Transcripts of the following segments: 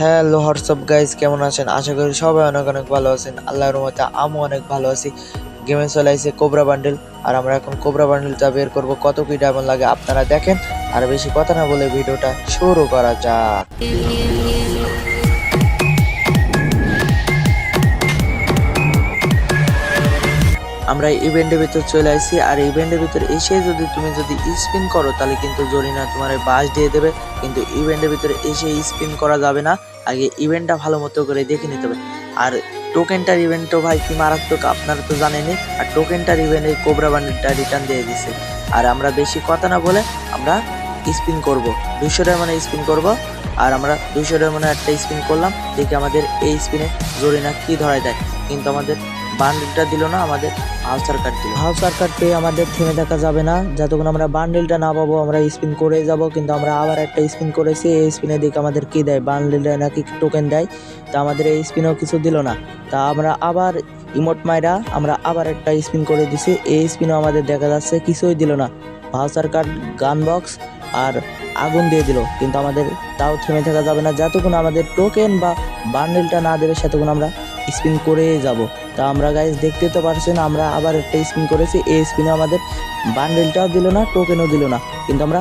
Hello WhatsApp guys কেমন আছেন? আশা করি সবাই অনেক অনেক ভালো আছেন। আল্লাহর মতে আমও অনেক ভালো আছি। গেমে চলে আসে কোবরা বান্ডেল আর আমরা এখন কোবরা বান্ডেলটা বের করব। কত কি ডায়মন্ড লাগে আপনারা দেখেন। আর বেশি কথা না বলে ভিডিওটা শুরু করা যাক। আমরা ইভেন্টের ভিতর চলে আসছি আর ইভেন্টের ভিতর এসে যদি তুমি যদি স্পিন করো, তাহলে কিন্তু জরিনা তোমার বাস দিয়ে দেবে। কিন্তু ইভেন্টের ভিতরে এসে স্পিন করা যাবে না। আগে ইভেন্টটা ভালো মতো করে দেখে নিতে হবে। আর টোকেনটার ইভেন্টও ভাই কি মারাত্মক, আপনারা তো জানেনই। আর টোকেনটার ইভেন্টে কোবরা বান্ডেলটা রিটার্ন দিয়ে দিছে। আর আমরা বেশি কথা না বলে আমরা স্পিন করব। দুশো মানে স্পিন করব। আর আমরা দুশো মানে একটা স্পিন করলাম। দেখি আমাদের এই স্পিনে জরিনা কি ধরায় দেয়। কিন্তু আমাদের বান্ডেলটা দিল না, আমাদের হাউসার কার্ড দিল। হাউসার কার্ড পেয়ে আমাদের থেমে থাকা যাবে না। যতক্ষণ আমরা বান্ডেলটা না পাবো, আমরা স্পিন করে যাব, কিন্তু আমরা আবার একটা স্পিন করেছি, এই স্পিনে দিকে আমাদের কি দেয়? বান্ডেলটা নাকি টোকেন দেয়। তা আমাদের এই স্পিনও কিছু দিল না। তা আমরা আবার ইমোট মাইরা আমরা আবার একটা স্পিন করে দিছি। এই স্পিনও আমাদের দেখা যাচ্ছে কিছুই দিল না। ভাউচার কার্ড গান বক্স আর আগুন দিয়ে দিল। কিন্তু আমাদের তাও থেমে থাকা যাবে না। যতক্ষণ আমাদের টোকেন বা বান্ডেলটা না দেবে, সেতক্ষণ আমরা স্পিন করে যাব। তা আমরা গাইজ দেখতে তো পারছেন, আমরা আবার একটা স্পিন করেছি। এই স্পিনে আমাদের বান্ডেলটাও দিল না টোকেনও দিল না। কিন্তু আমরা,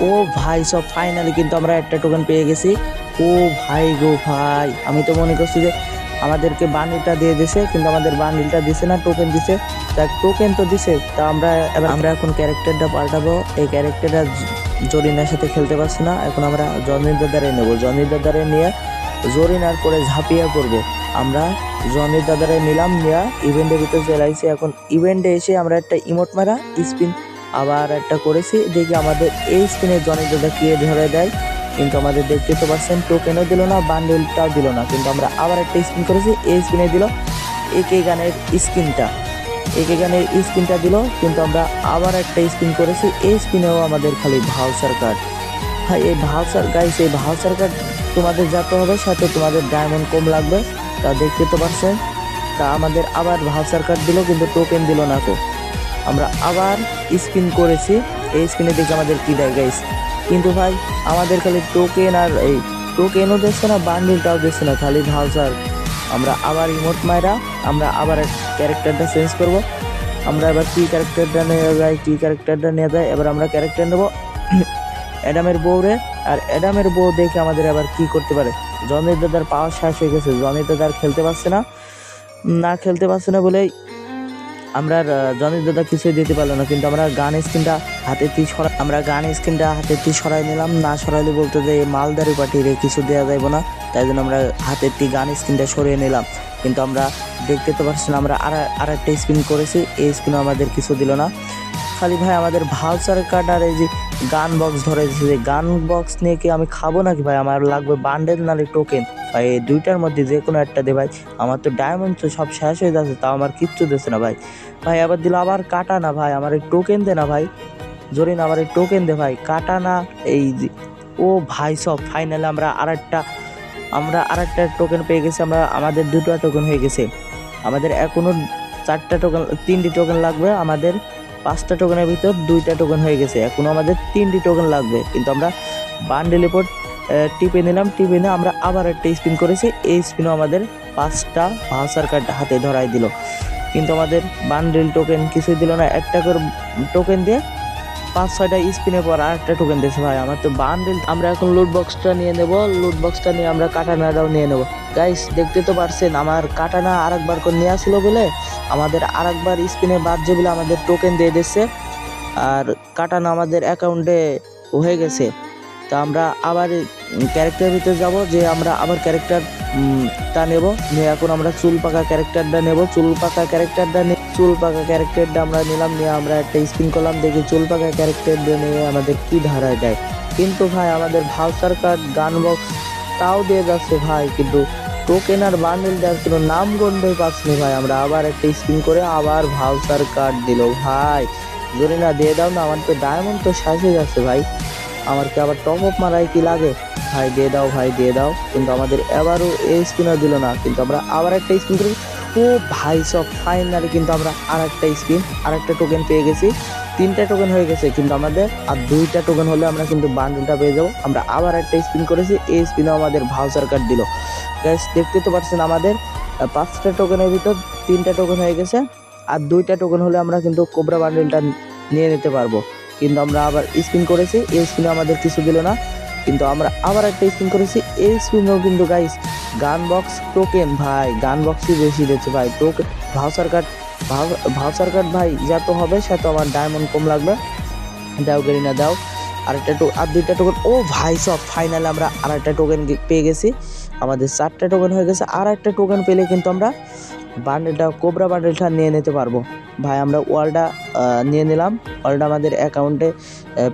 ও ভাই, সব ফাইনালি কিন্তু আমরা একটা টোকেন পেয়ে গেছি। ও ভাই গো ভাই, আমি তো মনে করছি যে আমাদেরকে বান্ডিলটা দিয়ে দিছে, কিন্তু আমাদের বান্ডিলটা দিছে না টোকেন দিছে। তা টোকেন তো দিছে, তা আমরা এবার আমরা এখন ক্যারেক্টারটা পাল্টাবো। এই ক্যারেক্টারটা জরিনার সাথে খেলতে পারছি না। এখন আমরা জনির দাদারে নেব। জনির দাদারে নিয়ে জরিনার করে ঝাঁপিয়ে পড়ব। আমরা জনির দাদারে নিলাম, নিয়ে ইভেন্টের ভিতরে চলে এখন ইভেন্টে এসে আমরা একটা ইমোট মারা স্পিন আবার একটা করেছি। দেখি আমাদের এই স্পিনে জনির দাদা কি ধরে দেয়। কিন্তু আমাদের দেখতে তো পাচ্ছেন টোকেনও দিল না বান্ডেলটাও দিল না। কিন্তু আমরা আবার একটা স্পিন করেছি, এই স্পিনে দিল একে গানের স্কিনটা একে গানের স্পিনটা দিল, কিন্তু আমরা আবার একটা স্পিন করেছি, এই স্পিনেও আমাদের খালি ভাউচার কার্ড হ্যাঁ এই ভাউচার গাইস এই ভাউচার কার্ড তোমাদের যাতে হবে, সাথে তোমাদের ডায়মন্ড কম লাগবে। তা দেখতে তো পারছেন? তা আমাদের আবার ভাউচার কার্ড দিল, কিন্তু টোকেন দিল না কো আমরা আবার স্পিন করেছি। এই স্পিনে দেখে আমাদের কী দেয় গাইস কিন্তু ভাই, আমাদের খালি টোকেন আর এই টোকেনও দিচ্ছে না বান্ডিলটাও দিচ্ছে না, খালি ভাউচার আমরা আবার ইমোট মায়েরা আমরা আবার ক্যারেক্টারটা চেঞ্জ করব। আমরা এবার কি ক্যারেক্টারটা নিয়ে যায় কি ক্যারেক্টারটা নিয়ে যায় এবার আমরা ক্যারেক্টার নেব। অ্যাডামের বউরে, আর অ্যাডামের বউ দেখে আমাদের আবার কি করতে পারে? জনের দাদার পাওয়ার শেষ হয়ে গেছে। জনের দাদার খেলতে পারছে না। না খেলতে পারছে না বলেই আমরা জনের দাদা কিছুই দিতে পারল না। কিন্তু আমরা গান স্ক্রিনটা হাতে তি সরা, আমরা গান স্ক্রিনটা হাতে তি সরাই নিলাম। না সরাইলে বলতো যে মালদারি পাঠিয়ে কিছু দেওয়া যাইব না। তাই জন্য আমরা হাতের তি গান স্ক্রিনটা সরিয়ে নিলাম। কিন্তু আমরা দেখতে তো পারছি না, আমরা আর আর একটা স্পিন করেছি। এই স্পিনও আমাদের কিছু দিল না। খালি ভাই, আমাদের ভাউচার কার্ড আর এই যে গান বক্স ধরে দিচ্ছে যে গান বক্স নিয়ে কি আমি খাব নাকি ভাই? আমার লাগবে বান্ডেল নালে টোকেন ভাই, এই দুইটার মধ্যে যে কোনো একটা দে ভাই। আমার তো ডায়মন্ড তো সব শেষ হয়ে যাচ্ছে, তাও আমার কিচ্ছু দিচ্ছে না ভাই। ভাই, আবার দিল আবার কাটা না ভাই, আমার এই টোকেন দে না ভাই। জরিন আবার এই টোকেন দে ভাই। কাটা না, এই যে, ও ভাই, সব ফাইনালে আমরা আর একটা আমরা আর একটা টোকেন পেয়ে গেছি, আমরা, আমাদের দুটো টোকেন হয়ে গেছে। আমাদের এখনও চারটা টোকেন তিনটি টোকেন লাগবে আমাদের। পাঁচটা টোকেনের ভিতর দুইটা টোকেন হয়ে গেছে। এখন আমাদের তিনটি টোকেন লাগবে। কিন্তু আমরা বান্ডেল পর টিপে নিলাম। টিপে নিয়ে আমরা আবার একটা স্পিন করেছি। এই স্পিনও আমাদের পাঁচটা ভাউচার কার্ড হাতে ধরাই দিল। কিন্তু আমাদের বান্ডেল টোকেন কিছুই দিল না। একটা করে টোকেন দিয়ে পাঁচ ছয়টা স্পিনের পর আর একটা টোকেন দিয়েছে ভাই। আমার তো বান্ডেল আমরা এখন লুট বক্সটা নিয়ে নেব। লুট বক্সটা নিয়ে আমরা কাটানাটাও নিয়ে নেব। গাইস দেখতে তো পারছেন, আমার কাটানা আর একবার করে নিয়ে আসলো বলে আমাদের আর একবার স্পিনে বাজছে বলে আমাদের টোকেন দিয়ে দিচ্ছে আর কাটানা আমাদের অ্যাকাউন্টে হয়ে গেছে। তা আমরা আবার ক্যারেক্টারের ভিতরে যাব যে আমরা আবার ক্যারেক্টার টা নেব। নিয়ে এখন আমরা চুল পাকা ক্যারেক্টারটা নেব। চুল পাকা ক্যারেক্টারটা নিয়ে চুল পাকা ক্যারেক্টারটা আমরা নিলাম, নিয়ে আমরা একটা স্পিন করলাম। দেখি চুল পাকা ক্যারেক্টারটা নিয়ে আমাদের কি ধারায় দেয়। কিন্তু ভাই, আমাদের ভাউচার কার্ড, গান বক্স তাও দিয়ে যাচ্ছে ভাই, কিন্তু টোকেন আর বান্ডেল দেওয়ার কোনো নাম গন্ধই পাচ্ছি ভাই। আমরা আবার একটা স্পিন করে আবার ভাউচার কার্ড দিল ভাই। যদি না দিয়ে দাও না, আমার তো ডায়মন্ড তো হয়ে যাচ্ছে ভাই। আমার কি আবার টপ আপ মারাই কি লাগে? ভাই, দিয়ে দাও ভাই, দিয়ে দাও। কিন্তু আমাদের এবারও এই স্পিনও দিল না। কিন্তু আমরা আবার একটা স্পিন করি। ও ভাই, সব ফাইনালি কিন্তু আমরা আর একটা স্পিন আর একটা টোকেন পেয়ে গেছি। তিনটা টোকেন হয়ে গেছে কিন্তু আমাদের। আর দুইটা টোকেন হলে আমরা কিন্তু বান্ডেলটা পেয়ে যাব। আমরা আবার একটা স্পিন করেছি। এই স্পিনেও আমাদের ভাউচার কার্ড দিল। গ্যাস দেখতে তো পারছেন আমাদের। পাঁচটা টোকেনের ভিতর তিনটা টোকেন হয়ে গেছে। আর দুইটা টোকেন হলে আমরা কিন্তু কোবরা বান্ডেলটা নিয়ে নিতে পারব। কিন্তু আমরা আবার স্পিন করেছি। এই স্পিনে আমাদের কিছু দিল না। কিন্তু আমরা আবার একটা স্পিন করেছি। এই স্পিনেও কিন্তু গাইস গান বক্স টোকেন ভাই গান বক্সই বেশি দিচ্ছে ভাই। Token voucher card voucher card ভাই যত হবে, সে তো আমার ডায়মন্ড কম লাগবে। দাও গেরিনা দাও। আর একটা আর দুইটা টোকেন ও ভাই, সব ফাইনালে আমরা আর একটা টোকেন পেয়ে গেছি। আমাদের চারটা টোকেন হয়ে গেছে আর একটা টোকেন পেলে কিন্তু আমরা বান্ডেলটা কোবরা বান্ডেলটা নিয়ে নিতে পারব। ভাই, আমরা ওয়ালটা নিয়ে নিলাম। ওয়ালটা আমাদের অ্যাকাউন্টে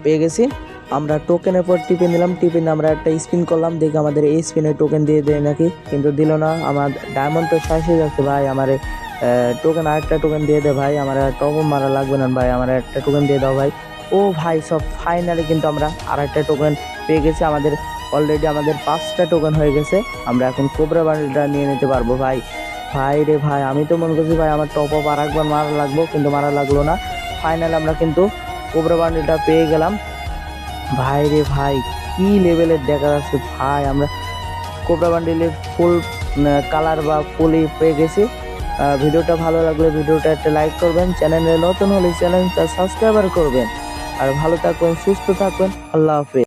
পেয়ে গেছি। আমরা টোকেনের পর টিপে নিলাম, টিপে নিয়ে আমরা একটা স্পিন করলাম, দেখি আমাদের এই স্পিনে টোকেন দিয়ে দেয় নাকি, কিন্তু দিল না। আমার ডায়মন্ড তো শেষ হয়ে যাচ্ছে ভাই, আমার টোকেন আরেকটা টোকেন দিয়ে দে ভাই, আমার টপ মারা লাগবে না ভাই, আমার একটা টোকেন দিয়ে দাও ভাই। ও ভাই, সব ফাইনালি কিন্তু আমরা আর একটা টোকেন পেয়ে গেছি, আমাদের অলরেডি আমাদের পাঁচটা টোকেন হয়ে গেছে, আমরা এখন কোবরা বান্ডেলটা নিয়ে নিতে পারব ভাই। ভাই রে ভাই, আমি তো মনে করছি ভাই, আমার টপ আপ আর একবার মারা লাগবো, কিন্তু মারা লাগল না। ফাইনাল আমরা কিন্তু কোবরা বান্ডেলটা পেয়ে গেলাম। ভাই রে ভাই, কি লেভেলের দেখা যাচ্ছে? ভাই, আমরা কোবরা বান্ডিলের ফুল কালার বা ফুলই পেয়ে গেছি। ভিডিওটা ভালো লাগলে ভিডিওটা একটা লাইক করবেন, চ্যানেলে নতুন হলে চ্যানেলটা সাবস্ক্রাইবার করবেন। আর ভালো থাকবেন, সুস্থ থাকবেন, আল্লাহ হাফেজ।